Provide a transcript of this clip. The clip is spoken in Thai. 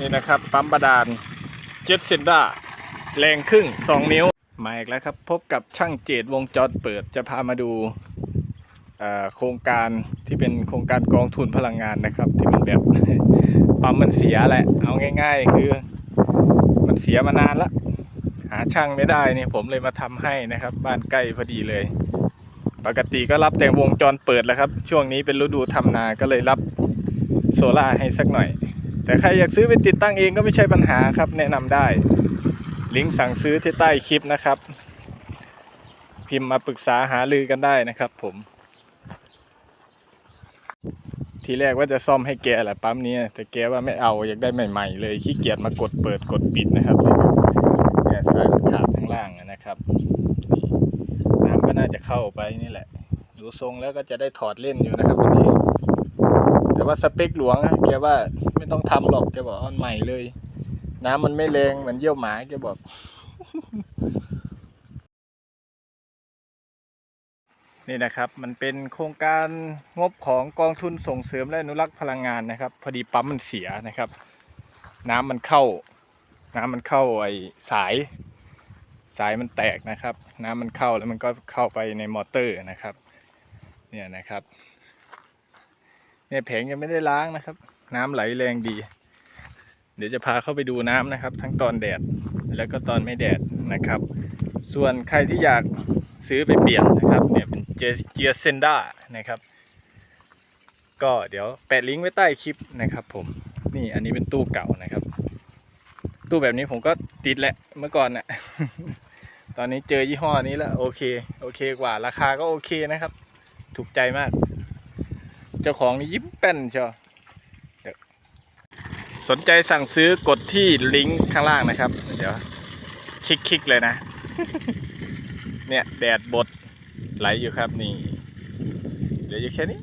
นี่นะครับ ปั๊มบาดาลเจ็ดเซนด้าแรงครึ่ง 2 นิ้ว มาอีกแล้วครับ พบกับช่างเจดวงจรเปิดจะพามาดูโครงการที่เป็นโครงการกองทุนพลังงานนะครับ ที่มันแบบปั๊มมันเสียแหละ เอาง่าย ๆ คือ มันเสียมานานละหาช่างไม่ได้นี่ผมเลยมาทำให้นะครับ บ้านใกล้พอดีเลย ปกติก็รับแต่วงจรเปิดแล้วครับ ช่วงนี้เป็นฤดูทำนาก็เลยรับโซล่าให้สักหน่อย แต่ใครอยากซื้อไปติดตั้งเองก็ไม่ใช่ปัญหาครับ แนะนำได้ ลิงก์สั่งซื้อที่ใต้คลิปนะครับ พิมพ์มาปรึกษาหารือกันได้นะครับผม ทีแรกว่าจะซ่อมให้แกแหละปั๊มนี้แต่แกว่าไม่เอาอยากได้ใหม่ ๆ เลยขี้เกียจมากดเปิดกดปิดนะครับเนี่ยสายมันขาดข้างล่างนะครับน้ำก็น่าจะเข้าไปนี่แหละดูทรงแล้วก็จะได้ถอดเล่นอยู่นะครับวันนี้ ว่าสเปคหลวงอะแกว่าไม่ต้องทำหรอกแกบอกเอาใหม่เลย น้ำมันไม่แรงเหมือนเยี่ยวหมาแกบอก นี่นะครับ มันเป็นโครงการงบของกองทุนส่งเสริมและอนุรักษ์พลังงานนะครับ พอดีปั๊มมันเสียนะครับ น้ำมันเข้า น้ำมันเข้าไอ้สาย สายมันแตกนะครับ น้ำมันเข้าแล้วมันก็เข้าไปในมอเตอร์นะครับ เนี่ยนะครับ เนี่ยแผงยังไม่ได้ล้างนะครับ น้ำไหลแรงดี เดี๋ยวจะพาเข้าไปดูน้ำนะครับ ทั้งตอนแดดแล้วก็ตอนไม่แดดนะครับ ส่วนใครที่อยากซื้อไปเปลี่ยนนะครับเนี่ยเป็นเจียเซนด้านะครับ ก็เดี๋ยวแปะลิงก์ไว้ใต้คลิปนะครับ ผมนี่อันนี้เป็นตู้เก่านะครับ ตู้แบบนี้ผมก็ติดแหละเมื่อก่อนน่ะตอนนี้เจอยี่ห้อนี้แล้วโอเคโอเคกว่าราคาก็โอเคนะครับ ถูกใจมาก เจ้าของนี่ยิ้มแป้นเชียวเดี๋ยวสนใจสั่งซื้อกดที่ลิงก์ข้างล่างนะครับ เดี๋ยว คลิกๆเลยนะ เนี่ย แดดบดไหลอยู่ครับนี่เหลืออยู่แค่นี้